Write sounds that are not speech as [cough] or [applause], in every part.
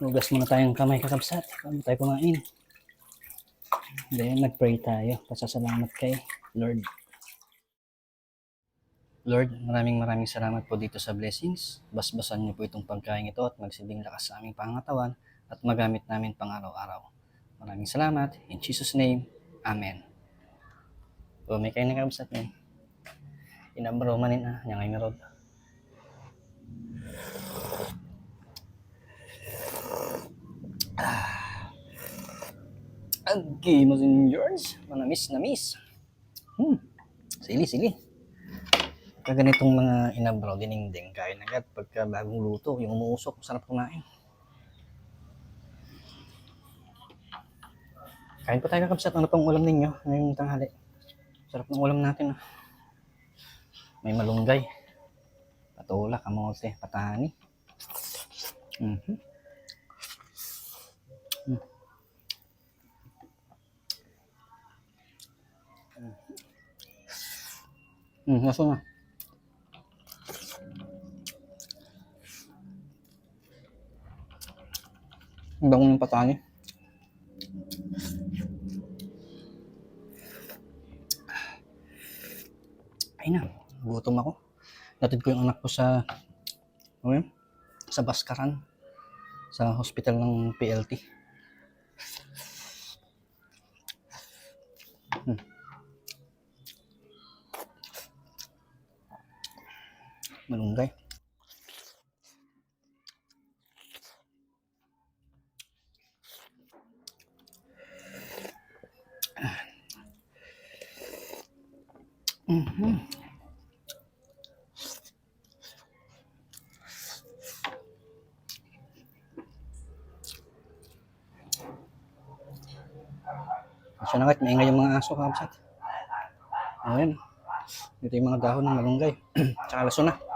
Hugas muna tayong kamay kakabsat. Bago tayo kumain. Then, nag-pray tayo. Pasasalamat kay Lord. Lord, maraming maraming salamat po dito sa blessings. Basbasan niyo po itong pagkain ito at magsilbing lakas sa aming pangatawan at magamit namin pang araw-araw. Maraming salamat. In Jesus' name, Amen. O, may kayo na kabsat niya. Inabro manin ah. Yang ay rod. Okay, mo sin George. Manamis na miss. Hmm. Sili, sili. Kaganitong mga inabraw, dininding, kain agad pagka bagong luto, yung umuusok, sarap kumain. Kain po tayo kakabsat. Ano pang ulam ninyo ngayong tanghali? Sarap ng ulam natin. Ah. May malunggay. Patula, kamote, patani. Mhm. Mm. Mm, nasa na. Ang bango ng patani. Ay na, gutom ako. Natid ko yung anak ko sa, ano yun? Sa Baskaran. Sa hospital ng PLT. Hmm. Malunggay. Mhm. Kasi na maingay yung mga aso kapsat. Ayan. Dito yung mga dahon ng malunggay. [clears throat] Tsaka laso na.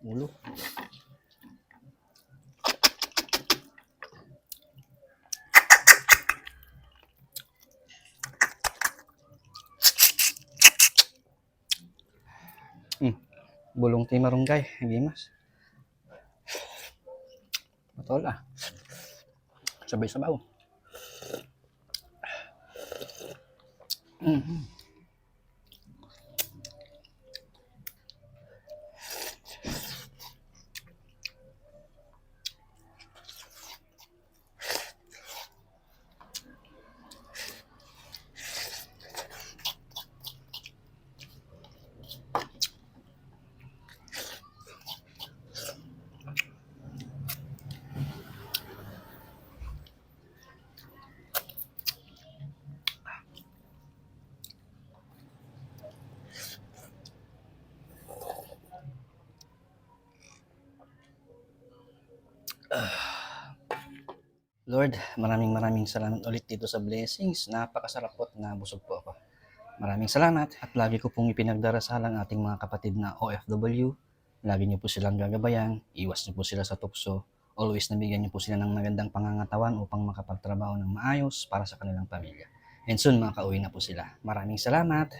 Ulo. Hmm. Bulong ti marunggay, gimas. Matol ah. Sabay sabaw. Mhm. [sighs] Lord, maraming maraming salamat ulit dito sa blessings. Napakasarap po at nabusog po ako. Maraming salamat at lagi ko pong ipinagdarasal ang ating mga kapatid na OFW. Lagi niyo po silang gagabayan, iwas niyo po sila sa tukso, always nabigyan niyo po sila ng magandang pangangatawan upang makapagtrabaho ng maayos para sa kanilang pamilya. And soon makauwi na po sila. Maraming salamat.